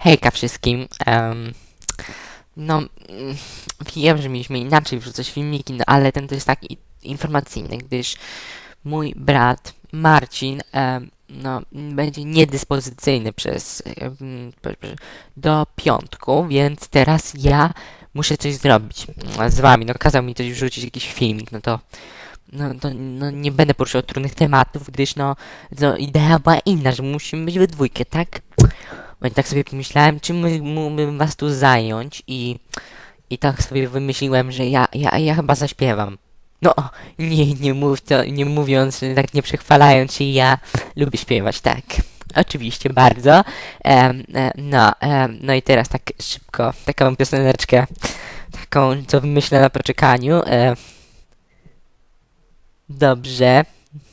Hejka wszystkim. em, no, wiem, że mieliśmy inaczej wrzucać filmiki, no ale ten to jest taki informacyjny, gdyż mój brat Marcin em, no, będzie niedyspozycyjny przez p- do piątku, więc teraz ja muszę coś zrobić z wami. No, kazał mi coś wrzucić, jakiś filmik, no to no, to, no nie będę poruszał trudnych tematów, gdyż no, no idea była inna, że musimy być we dwójkę, tak? Bo tak sobie pomyślałem, czym mógłbym was tu zająć i, i tak sobie wymyśliłem, że ja, ja, ja chyba zaśpiewam. No, nie, nie mów to, nie mówiąc, tak nie przechwalając się, ja lubię śpiewać, tak. Oczywiście, bardzo. Em, e, no, em, no i teraz tak szybko, taką pioseneczkę, taką, co wymyślę na poczekaniu. E, dobrze,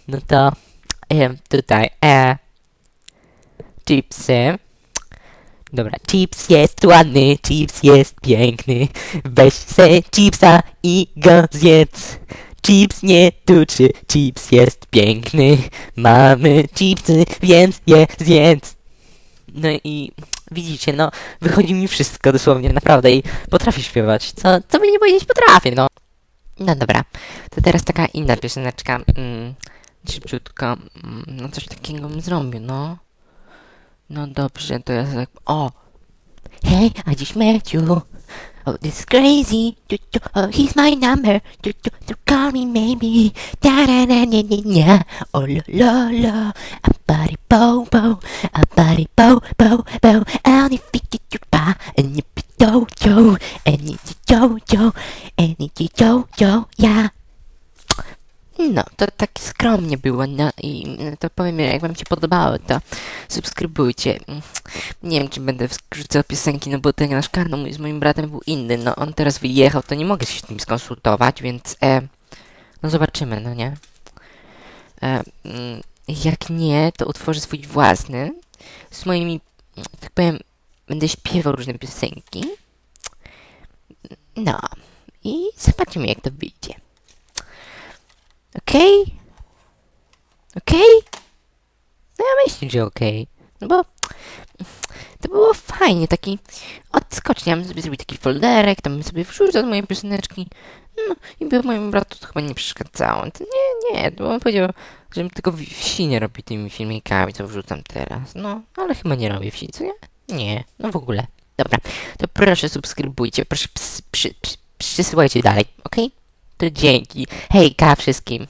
no to e, tutaj, e, chipsy. Dobra, chips jest ładny, chips jest piękny. Weź se chipsa i go zjedz. Chips nie tuczy, chips jest piękny. Mamy chipsy, więc je zjedz. No i widzicie, no, wychodzi mi wszystko dosłownie, naprawdę i potrafię śpiewać. Co, co by nie powiedzieć, potrafię, no. No dobra, to teraz taka inna pioseneczka. Mm, szybciutko, mm, no coś takiego bym zrobił, no. No dobrze, to ja tak... O! Hey, I just met you. Oh, this is crazy. Do, oh, he's my number. Do, call me maybe. Da da da da da da. Oh la la la. A body bo bo. A body bo bo bo. And if you ba. And if it do do. And if it do do. And if it do do. Yeah. No, to tak skromnie było, no i to powiem, jak wam się podobało, to subskrybujcie. Nie wiem, czy będę wrzucał piosenki, no bo ten nasz mój z moim bratem był inny, no on teraz wyjechał, to nie mogę się z nim skonsultować, więc e, no zobaczymy, no nie? E, mm, jak nie, to utworzę swój własny, z moimi, tak powiem, będę śpiewał różne piosenki. No, i zobaczymy, jak to wyjdzie. Okej? Okej? No ja myślę, że okej. No bo to było fajnie, taki odskocznie. Ja bym sobie zrobił taki folderek, tam bym sobie wrzucał moje pioseneczki. No i by mojemu bratu to chyba nie przeszkadzało. To nie, nie, bo on powiedział, żebym tylko wsi nie robi tymi filmikami, co wrzucam teraz. No, ale chyba nie robię wsi, co nie? Nie, no w ogóle. Dobra, to proszę subskrybujcie, proszę ps, przy, przy, przysyłajcie dalej, okej? To dzięki. Hejka wszystkim.